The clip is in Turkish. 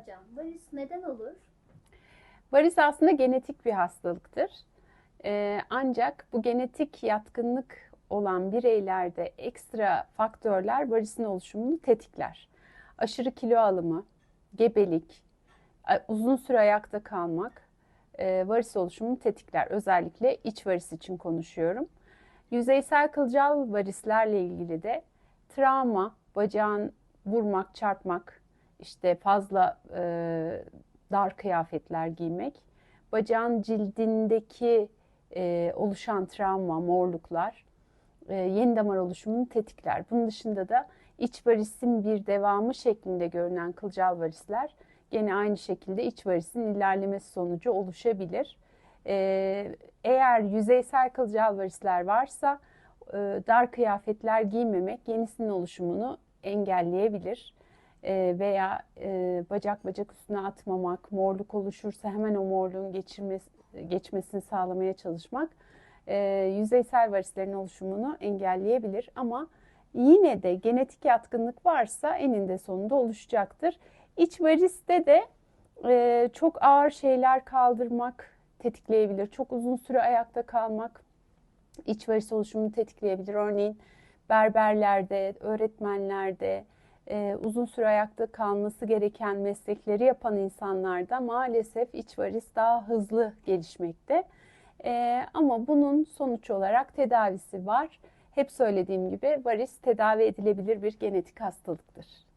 hocam. Varis neden olur? Varis aslında genetik bir hastalıktır. Ee, ancak bu genetik yatkınlık olan bireylerde ekstra faktörler varisin oluşumunu tetikler. Aşırı kilo alımı, gebelik, a- uzun süre ayakta kalmak e, varis oluşumunu tetikler. Özellikle iç varis için konuşuyorum. Yüzeysel kılcal varislerle ilgili de travma, bacağın vurmak, çarpmak, işte fazla e, dar kıyafetler giymek, bacağın cildindeki e, oluşan travma, morluklar, e, yeni damar oluşumunu tetikler. Bunun dışında da iç varisin bir devamı şeklinde görünen kılcal varisler gene aynı şekilde iç varisin ilerlemesi sonucu oluşabilir. E, eğer yüzeysel kılcal varisler varsa e, dar kıyafetler giymemek yenisinin oluşumunu engelleyebilir. E, veya e, bacak bacak üstüne atmamak, morluk oluşursa hemen o morluğun geçirmesi, geçmesini sağlamaya çalışmak e, yüzeysel varislerin oluşumunu engelleyebilir. Ama yine de genetik yatkınlık varsa eninde sonunda oluşacaktır. İç variste de çok ağır şeyler kaldırmak tetikleyebilir. Çok uzun süre ayakta kalmak iç varis oluşumunu tetikleyebilir. Örneğin berberlerde, öğretmenlerde, e, uzun süre ayakta kalması gereken meslekleri yapan insanlarda maalesef iç varis daha hızlı gelişmekte. E, ama bunun sonuç olarak tedavisi var. Hep söylediğim gibi varis tedavi edilebilir bir genetik hastalıktır.